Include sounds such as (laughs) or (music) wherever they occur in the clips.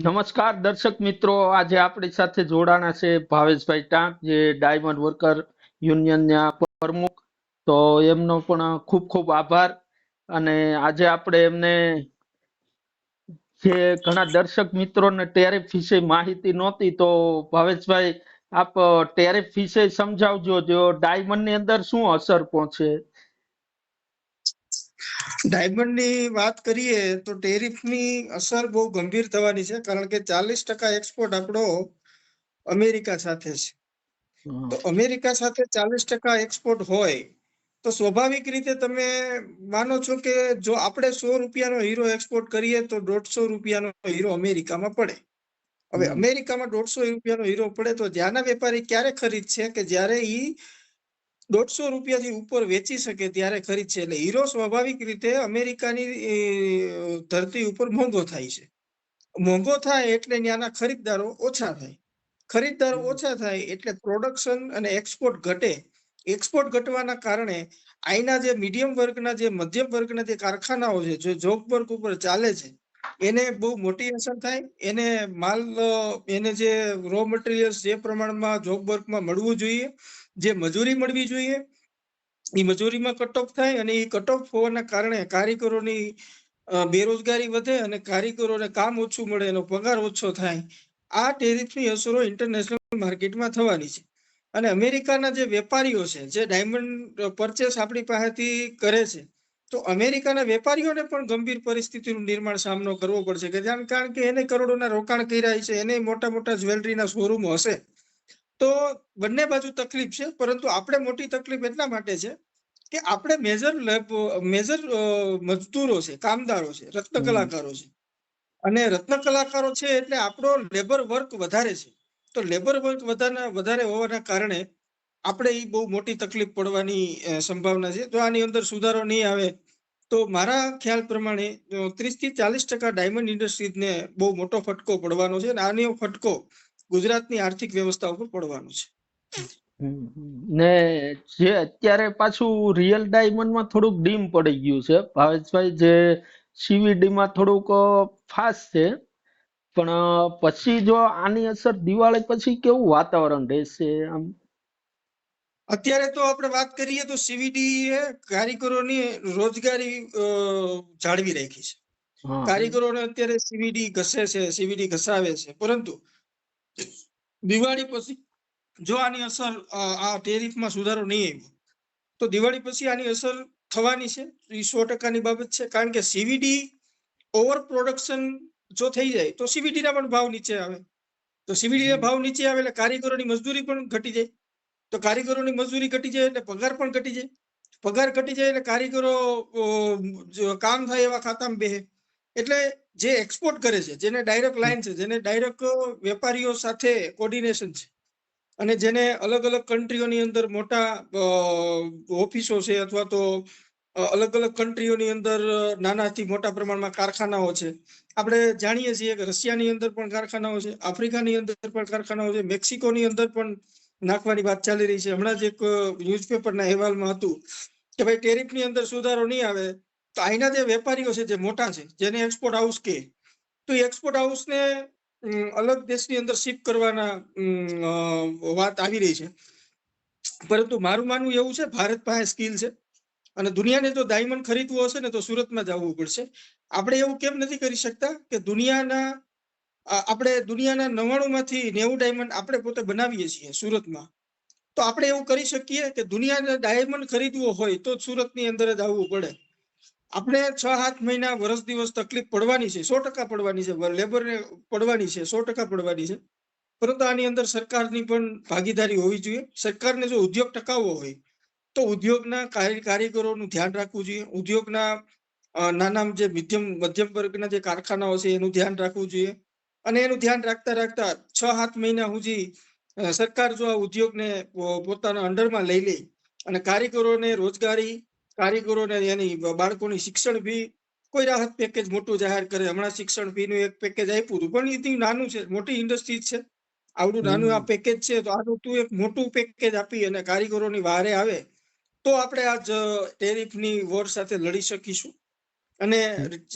નમસ્કાર દર્શક મિત્રો, આજે આપણી સાથે જોડાણા છે ભાવેશભાઈ ટાંક, જે ડાયમંડ વર્કર યુનિયનના પ્રમુખ. તો એમનો પણ ખૂબ ખૂબ આભાર. અને આજે આપણે એમને જે ઘણા દર્શક મિત્રોને ટેરિફ વિશે માહિતી નહોતી, તો ભાવેશભાઈ આપ ટેરિફ વિશે સમજાવજો, જો ડાયમંડની અંદર શું અસર પહોંચે? ડાયમંડની વાત કરીએ તો ટેરિફની અસર બહુ ગંભીર થવાની છે કારણ કે ચાલીસ ટકા એક્સપોર્ટ આપણો અમેરિકા સાથે છે. તો અમેરિકા સાથે ચાલીસ ટકા એક્સપોર્ટ હોય તો સ્વાભાવિક રીતે તમે માનો છો કે જો આપણે સો રૂપિયાનો હીરો એક્સપોર્ટ કરીએ તો દોઢસો રૂપિયાનો હીરો અમેરિકામાં પડે. હવે. અમેરિકામાં દોઢસો રૂપિયાનો હીરો પડે તો ત્યાંના વેપારી ક્યારે ખરીદશે કે જ્યારે ઈ દોઢસો રૂપિયાથી ઉપર વેચી શકે ત્યારે ખરીદશે એટલે હીરો સ્વાભાવિક રીતે અમેરિકાની ધરતી ઉપર મોંઘો થાય છે. મોંઘો થાય એટલે ત્યાંના ખરીદદારો ઓછા થાય. ખરીદદારો ઓછા થાય એટલે પ્રોડક્શન અને એક્સપોર્ટ ઘટે. એક્સપોર્ટ ઘટવાના કારણે અહીંના જે મીડિયમ વર્ગના જે મધ્યમ વર્ગના જે કારખાનાઓ છે જે જોબ વર્ક ઉપર ચાલે છે એને બહુ મોટી અસર થાય. એને માલ એને જે રો મટીરિયલ્સ જે પ્રમાણમાં જોબ વર્કમાં મળવું જોઈએ. જે મજૂરી મળવી જોઈએ, એ મજૂરીમાં કટઓફ થાય અને એ કટઓફ હોવાના કારણે કારીગરોની બેરોજગારી વધે અને કારીગરોને કામ ઓછું મળે, એનો પગાર ઓછો થાય. આ ટેરિફની અસરો ઇન્ટરનેશનલ માર્કેટમાં થવાની છે. અને અમેરિકાના જે વેપારીઓ છે, જે ડાયમંડ પરચેસ આપણી પાસેથી કરે છે, તો અમેરિકાના વેપારીઓને પણ ગંભીર પરિસ્થિતિનું નિર્માણ સામનો કરવો પડશે. કે કારણ કે એને કરોડોના રોકાણ કર્યા છે, એને મોટા મોટા જ્વેલરીના શોરૂમ હશે. તો બંને બાજુ તકલીફ છે પરંતુ આપણે મોટી તકલીફ એટલા માટે છે કે આપણે મેજર મેજર મજદૂરો છે કામદારો છે રત્ન કલાકારો છે. અને રત્ન કલાકારો છે એટલે આપણો લેબર વર્ક વધારે છે. તો લેબર વર્ક વધારે વધારે હોવાના કારણે આપણે એ બહુ મોટી તકલીફ પડવાની સંભાવના છે. જો આની અંદર સુધારો નહીં આવે તો મારા ખ્યાલ પ્રમાણે ત્રીસથી ચાલીસ ટકા ડાયમંડ ઇન્ડસ્ટ્રીઝને બહુ મોટો ફટકો પડવાનો છે અને આનો ફટકો ગુજરાતની આર્થિક વ્યવસ્થા ઉપર પડવાનું છે. ને જે અત્યારે પાછું રિયલ ડાયમંડમાં થોડુંક ડીમ પડી ગયું છે. ભાવેશભાઈ જે સીવીડીમાં થોડુંક ફાસ્ટ છે. પણ પછી જો આની અસર દિવાળી પછી કેવું વાતાવરણ રહેશે આમ? અત્યારે તો આપણે વાત કરીએ તો સીવીડી એ કારીગરોની રોજગારી જાળવી રાખી છે. કારીગરોને અત્યારે સીવીડી ઘસે છે સીવીડી ઘસાવે છે. પરંતુ દિવાળી પછી જો આની અસર આ ટેરિફમાં સુધારો નહીં આવ્યો, તો દિવાળી પછી આની અસર થવાની છે. એ સો ટકાની બાબત છે. કારણ કે સીવીડી ઓવર પ્રોડક્શન જો થઈ જાય, તો સીવીડીના પણ ભાવ નીચે આવે. તો સીવીડીના ભાવ નીચે આવે એટલે કારીગરોની મજદૂરી પણ ઘટી જાય. તો કારીગરોની મજૂરી ઘટી જાય એટલે પગાર પણ ઘટી જાય. પગાર ઘટી જાય એટલે કારીગરો કામ થાય એવા ખાતામાં બેહે એટલે જે એક્સપોર્ટ કરે છે, જેને ડાયરેક્ટ લાઈન છે, જેને ડાયરેક્ટ વેપારીઓ સાથે કોર્ડિનેશન છે. અને જેને અલગ અલગ કન્ટ્રીઓની અંદર મોટા ઓફિસો છે અથવા તો અલગ અલગ કન્ટ્રીઓની અંદર નાનાથી મોટા પ્રમાણમાં કારખાનાઓ છે. આપણે જાણીએ છીએ કે રશિયાની અંદર પણ કારખાનાઓ છે, આફ્રિકાની અંદર પણ કારખાનાઓ છે, મેક્સિકોની અંદર પણ નાખવાની વાત ચાલી રહી છે. હમણાં જ એક ન્યૂઝપેપરના અહેવાલમાં હતું કે ભાઈ ટેરિફની અંદર સુધારો નહીં આવે તો અહીંના જે વેપારીઓ છે, જે મોટા છે, જેને એક્સપોર્ટ હાઉસ કે, તો એક્સપોર્ટ હાઉસને અલગ દેશની અંદર શિફ્ટ કરવાના વાત આવી રહી છે. પરંતુ મારું માનવું એવું છે, ભારત પાસે સ્કિલ છે. અને દુનિયાને જો ડાયમંડ ખરીદવું હશે ને, તો સુરતમાં જવું પડશે. આપણે એવું કેમ નથી કરી શકતા કે દુનિયાના આપણે દુનિયાના નવ્વાણું માંથી નેવું ડાયમંડ આપણે પોતે બનાવીએ છીએ સુરતમાં. તો આપણે એવું કરી શકીએ કે દુનિયાને ડાયમંડ ખરીદવો હોય તો સુરતની અંદર જ આવવું પડે. આપણે છ સાત મહિના વર્ષ દિવસ તકલીફ પડવાની છે, સો ટકા પડવાની છે લેબરને પડવાની છે, સો ટકા પડવાની છે. પરંતુ આની અંદર સરકારની પણ ભાગીદારી હોવી જોઈએ. સરકારને જો ઉદ્યોગ ટકાવવો હોય, તો ઉદ્યોગના કારી- કારીગરોનું ધ્યાન રાખવું જોઈએ. ઉદ્યોગના નાના જે મધ્યમ મધ્યમ વર્ગના જે કારખાનાઓ છે, એનું ધ્યાન રાખવું જોઈએ. અને એનું ધ્યાન રાખતા રાખતા છ સાત મહિના સુધી સરકાર જો આ ઉદ્યોગને પોતાના અંડરમાં લઈ લે અને કારીગરોને રોજગારી કારીગરોને એની બાળકોની શિક્ષણ ફી કોઈ રાહત પેકેજ મોટું જાહેર કરે હમણાં શિક્ષણ ફીનું એક પેકેજ આપ્યું હતું પણ એ નાનું છે મોટી ઇન્ડસ્ટ્રી છે. આવડું નાનું આ પેકેજ છે તો આનું તું એક મોટું પેકેજ આપી અને કારીગરોની વારે આવે તો આપણે આ ટેરિફની વોર સાથે લડી શકીશું. અને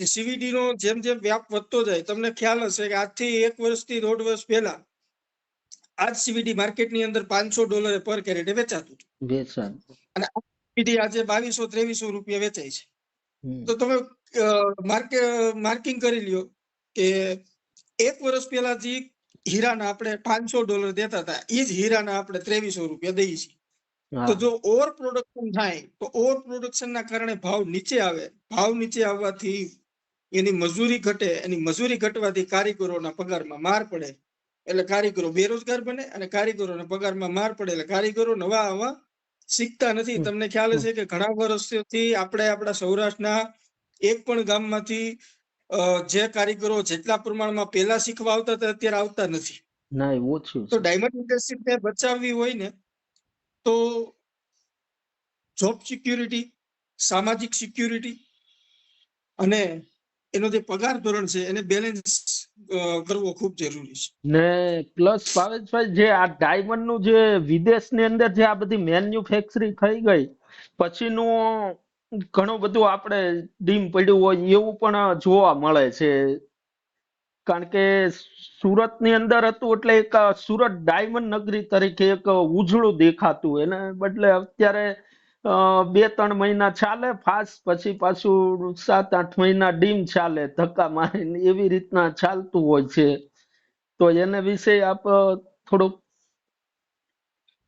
સીવીડી નો જેમ જેમ વ્યાપ વધતો જાય તમને ખ્યાલ હશે કે આજથી એક વર્ષથી દોઢ વર્ષ પહેલા આજ સીવીડી માર્કેટની અંદર પાંચસો ડોલરે પર કેરેટે વેચાતું હતું. અને આ આજે બાવીસો ત્રેવીસો રૂપિયા વેચાય છે. તો તમે માર્કિંગ કરી લ્યો કે એક વર્ષ પહેલા જે હીરાના આપણે પાંચસો ડોલર દેતા હતા એ જ હીરાના આપણે ત્રેવીસો રૂપિયા દઈએ છીએ. તો જો ઓવર પ્રોડક્શન થાય તો ઓવર પ્રોડક્શન ના કારણે ભાવ નીચે આવે. ભાવ નીચે આવવાથી એની મજૂરી ઘટે એની મજૂરી ઘટવાથી કારીગરોના પગારમાં માર પડે. એટલે કારીગરો બેરોજગાર બને અને કારીગરોના પગારમાં માર પડે એટલે કારીગરો નવા આવા શીખતા નથી. તમને ખ્યાલ હશે કે ઘણા વર્ષોથી આપણે આપણા સૌરાષ્ટ્રના એક પણ ગામમાંથી જે કારીગરો જેટલા પ્રમાણમાં પહેલા શીખવા આવતા હતા અત્યારે આવતા નથી. ના એવું છે. તો ડાયમંડ ઇન્ડસ્ટ્રીને બચાવવી હોય ને તો જોબ સિક્યુરિટી સામાજિક સિક્યુરિટી અને એનો જે પગાર ધોરણ છે એને બેલેન્સ કરવો ખૂબ જરૂરી છે. ને પ્લસ ભાવેશભાઈ જે આ ડાયમંડનું જે વિદેશની અંદર જે આ બધી મેન્યુફેક્ચરિંગ થઈ ગઈ, પછીનું ઘણું બધું આપણે ડીમ પડ્યું હોય એવું પણ જોવા મળે છે. કારણ કે સુરતની અંદર હતું એટલે એક સુરત ડાયમંડ નગરી તરીકે એક ઉજળું દેખાતું એને બદલે અત્યારે બે ત્રણ મહિના ચાલે ફાસ્ટ પછી પાછું સાત આઠ મહિના ડીમ ચાલે ધક્કા મારીને એવી રીતના ચાલતું હોય છે. તો એને વિશે આપ થોડુંક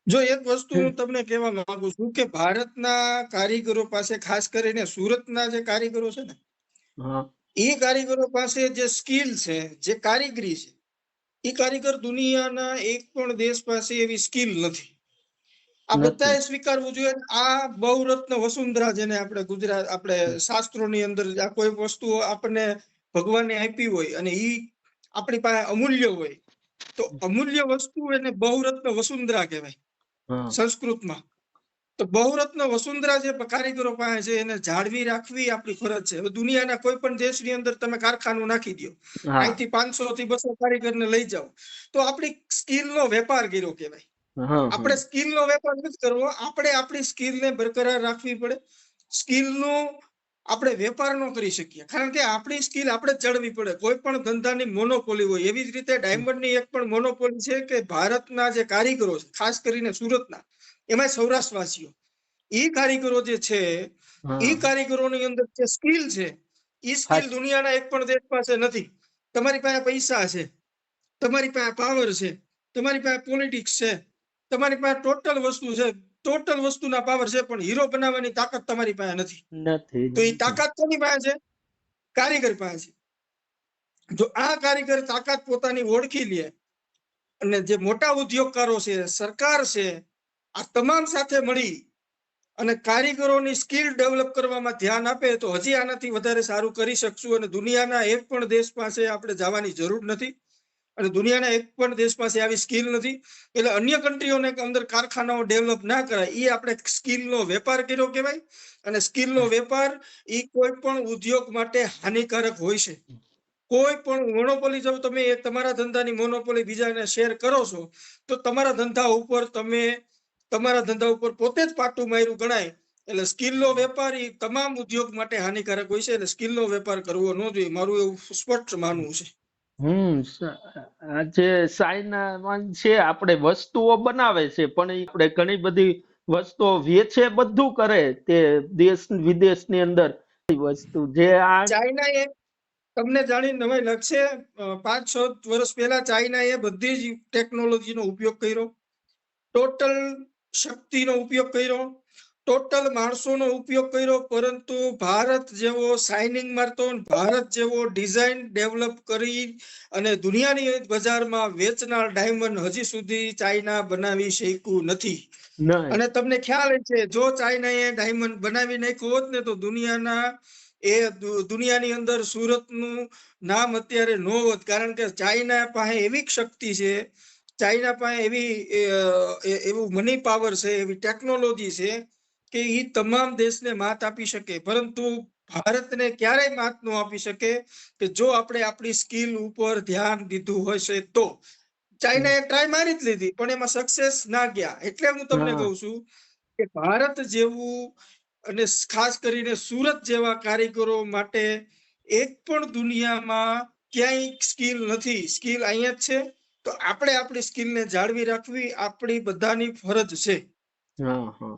જો એક વસ્તુ હું તમને કહેવા માંગુ છું કે ભારતના કારીગરો પાસે ખાસ કરીને સુરતના જે કારીગરો છે ને હા. એ કારીગરો પાસે જે સ્કિલ છે જે કારીગરી છે એ કારીગર દુનિયાના એક પણ દેશ પાસે એવી સ્કિલ નથી. આ. બધાએ સ્વીકારવું જોઈએ. આ બહુરત્ન વસુંધરા જેને આપણે ગુજરાત આપણે શાસ્ત્રોની અંદર આ કોઈ વસ્તુ આપણને ભગવાને આપી હોય અને ઈ આપણી પાસે અમૂલ્ય હોય તો અમૂલ્ય વસ્તુ એને બહુરત્ન વસુંધરા કહેવાય સંસ્કૃતમાં. તો બહુરત્ન વસુંધરા જે કારીગરો પાસે છે એને જાળવી રાખવી આપણી ફરજ છે. હવે દુનિયાના કોઈ પણ દેશની અંદર તમે કારખાનું નાખી દો અહીંથી પાંચસો થી બસો કારીગરને લઈ જાઓ. તો આપણી સ્કિલનો વેપાર કર્યો કહેવાય. હા સ્કિલ નો વેપાર નથી કરવો આપણે આપણી સ્કિલ ને બરકરાર રાખવી પડે. સ્કિલ નો આપણે વેપાર ન કરી શકીએ કારણ કે આપણી સ્કિલ આપણે ચડવી પડે. કોઈ પણ ધંધાની મોનોપોલી હોય એવી જ રીતે ડાયમંડની એક પણ મોનોપોલી છે કે ભારતના જે કારીગરો છે ખાસ કરીને સુરતના એમાં સૌરાષ્ટ્રવાસીઓ. એ કારીગરો જે છે એ કારીગરોની અંદર જે સ્કિલ છે ઈ સ્કિલ દુનિયાના એક પણ દેશ પાસે નથી. તમારી પાસે પૈસા છે તમારી પાસે પાવર છે તમારી પાસે પોલિટિક્સ છે તમારી પાસે ટોટલ વસ્તુ છે. ટોટલ વસ્તુના પાવર છે પણ હીરો બનાવવાની તાકાત તમારી પાસે નથી. નથી તો એ તાકાત કોની પાસે છે? કારીગર પાસે છે. જો આ કારીગર તાકાત પોતાની ઓળખી લે અને જે મોટા ઉદ્યોગકારો છે સરકાર છે આ તમામ સાથે મળી અને કારીગરોની સ્કિલ ડેવલપ કરવામાં ધ્યાન આપે તો હજી આનાથી વધારે સારું કરી શકશું અને દુનિયાના એક પણ દેશ પાસે આપણે જવાની જરૂર નથી. અને દુનિયાના એક પણ દેશ પાસે આવી સ્કિલ નથી. એટલે અન્ય કન્ટ્રીઓને અંદર કારખાનાઓ ડેવલપ ના કરાય. એ આપણે સ્કિલનો વેપાર કર્યો કહેવાય. અને સ્કિલનો વેપાર એ કોઈ પણ ઉદ્યોગ માટે હાનિકારક હોય છે. કોઈ પણ મોનોપોલી જો તમે તમારા ધંધાની મોનોપોલી બીજાને શેર કરો છો, તો તમારા ધંધા ઉપર તમે, તમારા ધંધા ઉપર પોતે જ પાટું માર્યું ગણાય. એટલે સ્કિલનો વેપાર એ તમામ ઉદ્યોગ માટે હાનિકારક હોય છે. એટલે સ્કિલનો વેપાર કરવો ન જોઈએ. મારું એવું સ્પષ્ટ માનવું છે. હમ જે ચાઇનામાં છે, આપણે વસ્તુઓ બનાવે છે, પણ આપણે ઘણી બધી વસ્તુઓ વેચે, બધું કરે તે દેશ, વિદેશની અંદર. વસ્તુ જે આ ચાઇના એ તમને જાણી નવાઈ લખશે પાંચ છ વર્ષ પહેલા ચાઇના એ બધી જ ટેકનોલોજીનો ઉપયોગ કર્યો. ટોટલ શક્તિનો ઉપયોગ કર્યો. ટોટલ માણસોનો ઉપયોગ કર્યો પરંતુ ભારત જેવો સાઇનિંગ મારતો ભારત જેવો ડિઝાઇન ડેવલપ કરી અને દુનિયાની બજારમાં વેચનાર ડાયમંડ હજી સુધી ચાઇના બનાવી શક્યું નથી. અને તમને ખ્યાલ છે જો ચાઇનાએ ડાયમંડ બનાવી નાખ્યો હોત ને તો દુનિયાના એ દુનિયાની અંદર સુરતનું નામ અત્યારે ન હોત કારણ કે ચાઇના પાસે એવી શક્તિ છે ચાઇના પાસે એવી એવું મની પાવર છે એવી ટેકનોલોજી છે કે એ તમામ દેશને માત આપી શકે. પરંતુ ભારતને ક્યારેય માત ન આપી શકે કે જો આપણે આપણી સ્કિલ ઉપર ધ્યાન દીધું હશે તો. ચાઇનાએ ટ્રાય મારી જ લીધી પણ એમાં સક્સેસ ના ગયા. એટલે હું તમને કહું છું કે ભારત જેવું અને ખાસ કરીને સુરત જેવા કારીગરો માટે એક પણ દુનિયામાં ક્યાંય સ્કિલ નથી. સ્કિલ અહીંયા જ છે. તો આપણે આપણી સ્કિલને જાળવી રાખવી આપણી બધાની ફરજ છે. હા હા.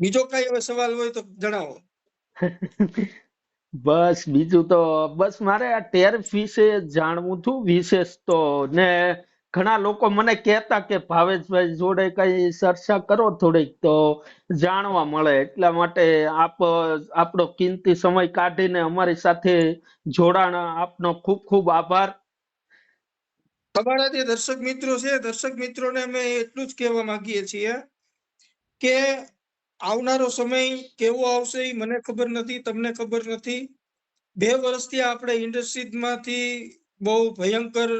બીજો કઈ હવે સવાલ હોય તો જણાવો. (laughs) બસ બીજું તો બસ મારે આ ટેરિફ વિશે જાણવું હતું વિશેષ તો ને ઘણા લોકો મને કહેતા કે ભાવેશભાઈ જોડે કઈ ચર્ચા કરો થોડીક તો જાણવા મળે. એટલા માટે આપ આપણો કિંમતી સમય કાઢીને અમારી સાથે જોડાણ. આપનો ખૂબ ખૂબ આભાર. તમારા જે દર્શક મિત્રો છે દર્શક મિત્રોને અમે એટલું જ કહેવા માંગીએ છીએ કે આવનારો સમય કેવો આવશે એ મને ખબર નથી, તમને ખબર નથી. બે વર્ષથી આપણે ઇન્ડસ્ટ્રીઝમાંથી બહુ ભયંકર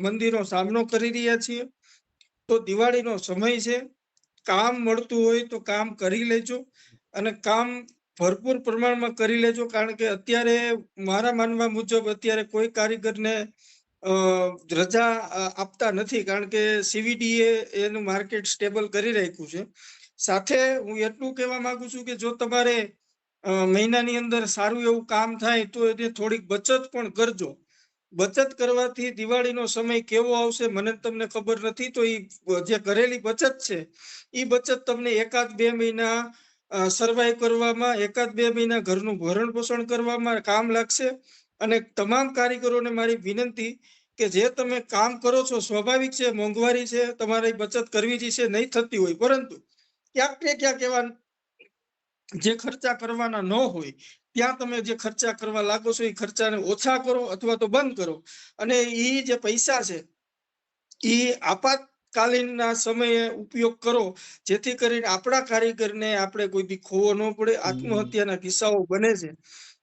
મંદીનો સામનો કરી રહ્યા છીએ. તો દિવાળીનો સમય છે. કામ મળતું હોય તો કામ કરી લેજો અને કામ ભરપૂર પ્રમાણમાં કરી લેજો કારણ કે અત્યારે મારા માનવા મુજબ અત્યારે કોઈ કારીગરને રજા આપતા નથી કારણ કે સીવીડીએ એનું માર્કેટ સ્ટેબલ કરી રાખ્યું છે. સાથે હું એટલું કહેવા માંગુ છું કે જો તમારે મહિનાની અંદર સારું એવું કામ થાય તો એને થોડીક બચત પણ કરજો. બચત કરવાથી દિવાળીનો સમય કેવો આવશે મને તમને ખબર નથી, તો એ જે કરેલી બચત છે એ બચત તમને એકાદ બે મહિના સર્વાઈવ કરવામાં, એકાદ બે મહિના ઘરનું ભરણ પોષણ કરવામાં કામ લાગશે. અને તમામ કારીગરોને મારી વિનંતી કે જે તમે કામ કરો છો, સ્વાભાવિક છે, મોંઘવારી છે, તમારી બચત કરવી જ છે, નહીં થતી હોય. પરંતુ ક્યાંક ને ક્યાંક એવા જે ખર્ચા કરવાના ન હોય ત્યાં તમે જે ખર્ચા કરવા લાગો છો એ ખર્ચાને ઓછા કરો અથવા તો બંધ કરો. અને એ જે પૈસા છે એ આપાતકાલીનના સમયે ઉપયોગ કરો જેથી કરીને આપણા કારીગરને આપણે કોઈ બી ખોવો ન પડે આત્મહત્યાના કિસ્સાઓ બને છે.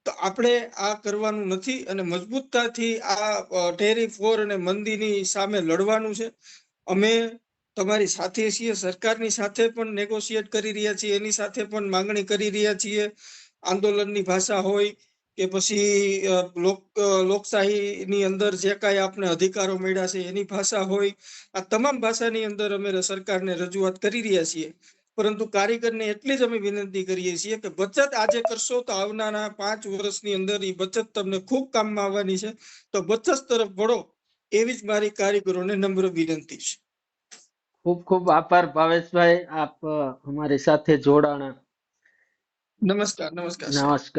તો આપણે આ કરવાનું નથી અને મજબૂતતાથી આ ટેરી ફોર અને મંદીની સામે લડવાનું છે. અમે તમારી સાથે છીએ, સરકારની સાથે પણ નેગોશિએટ કરી રહ્યા છીએ, એની સાથે પણ માંગણી કરી રહ્યા છીએ. આંદોલનની ભાષા હોય કે પછી લોક લોકશાહીની અંદર જે કાંઈ આપણે અધિકારો મળ્યા છે, એની ભાષા હોય. આ તમામ ભાષાની અંદર અમે સરકારને રજૂઆત કરી રહ્યા છીએ. પરંતુ કારીગરને એટલી જ અમે વિનંતી કરીએ છીએ કે બચત આજે કરશો તો આવનારા પાંચ વર્ષની અંદર એ બચત તમને ખૂબ કામમાં આવવાની છે. તો બચત તરફ વળો, એવી જ મારી કારીગરોને નમ્ર વિનંતી છે. ખૂબ ખૂબ આભાર ભાવેશભાઈ. આપ અમારી સાથે જોડાણા. નમસ્કાર નમસ્કાર નમસ્કાર.